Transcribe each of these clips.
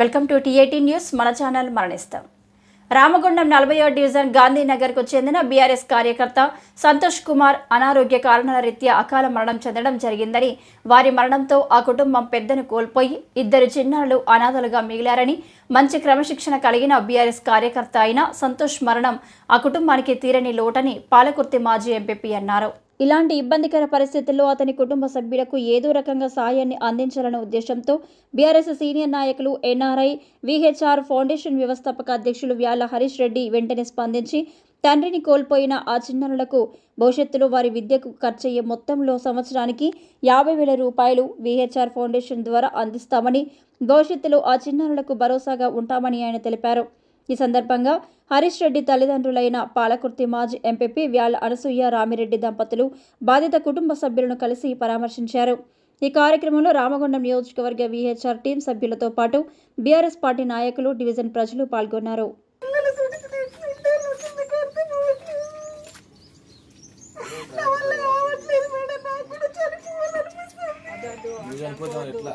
Welcome to TAT news. మన channel మరణిస్తాం. రామగుండం నలభైవ డివిజన్ గాంధీనగర్కు చెందిన బీఆర్ఎస్ కార్యకర్త సంతోష్ కుమార్ అనారోగ్య కారణాల రీత్యా అకాల మరణం చెందడం జరిగిందని వారి మరణంతో ఆ కుటుంబం పెద్దను కోల్పోయి ఇద్దరు చిన్నారులు అనాథలుగా మిగిలారని మంచి క్రమశిక్షణ కలిగిన బీఆర్ఎస్ కార్యకర్త అయిన సంతోష్ మరణం ఆ కుటుంబానికి తీరని లోటని పాలకుర్తి మాజీ ఎంపీపీ అన్నారు ఇలాంటి ఇబ్బందికర పరిస్థితుల్లో అతని కుటుంబ సభ్యులకు ఏదో రకంగా సాయాన్ని అందించాలన్న ఉద్దేశంతో బీఆర్ఎస్ సీనియర్ నాయకులు ఎన్ఆర్ఐ విహెచ్ఆర్ ఫౌండేషన్ వ్యవస్థాపక అధ్యక్షులు వ్యాల హరీష్ రెడ్డి వెంటనే స్పందించి తండ్రిని కోల్పోయిన ఆ చిన్నారులకు భవిష్యత్తులో వారి విద్యకు ఖర్చయ్యే మొత్తంలో సంవత్సరానికి యాభై వేల రూపాయలు విహెచ్ఆర్ ఫౌండేషన్ ద్వారా అందిస్తామని భవిష్యత్తులో ఆ చిన్నారులకు భరోసాగా ఉంటామని ఆయన తెలిపారు. ఈ సందర్భంగా హరీష్ రెడ్డి తల్లిదండ్రులైన పాలకుర్తి మాజీ ఎంపీపీ వ్యాల అనసూయ రామిరెడ్డి దంపతులు బాధిత కుటుంబ సభ్యులను కలిసి పరామర్శించారు. ఈ కార్యక్రమంలో రామగుండం నియోజకవర్గ విహెచ్ఆర్ టీం సభ్యులతో పాటు బీఆర్ఎస్ పార్టీ నాయకులు డివిజన్ ప్రజలు పాల్గొన్నారు. ఎట్లా?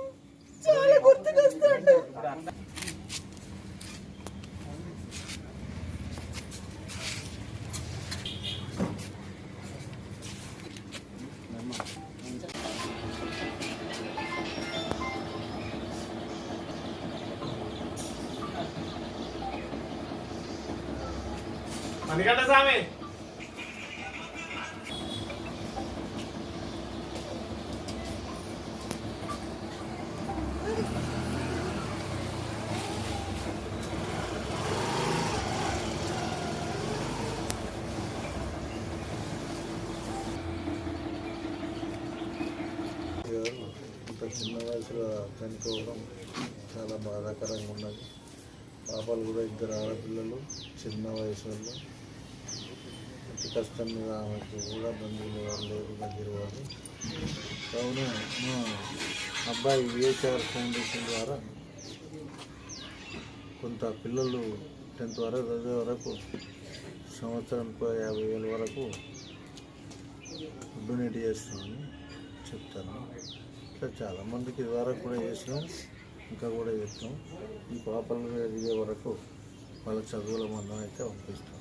మణికంఠ స్వామి. ఇంత చిన్న వయసులో చనిపోవడం చాలా బాధాకరంగా ఉన్నది. పాపలు కూడా ఇద్దరు ఆడపిల్లలు చిన్న వయసులో కష్టం మీద ఆమెకు కూడా బంధువులు లేరు దగ్గర వాళ్ళు. కావున మా అబ్బాయి విహెచ్ఆర్ ఫౌండేషన్ ద్వారా కొంత పిల్లలు టెన్త్ వరకు చదివే వరకు సంవత్సరానికి యాభై వేల వరకు డొనేట్ చేస్తామని చెప్తాను. ఇట్లా చాలామందికి ద్వారా కూడా చేసినాం ఇంకా కూడా చేస్తాం. ఈ పాపలు ఎదిగే వరకు వాళ్ళ చదువుల మందం అయితే పంపిస్తాం.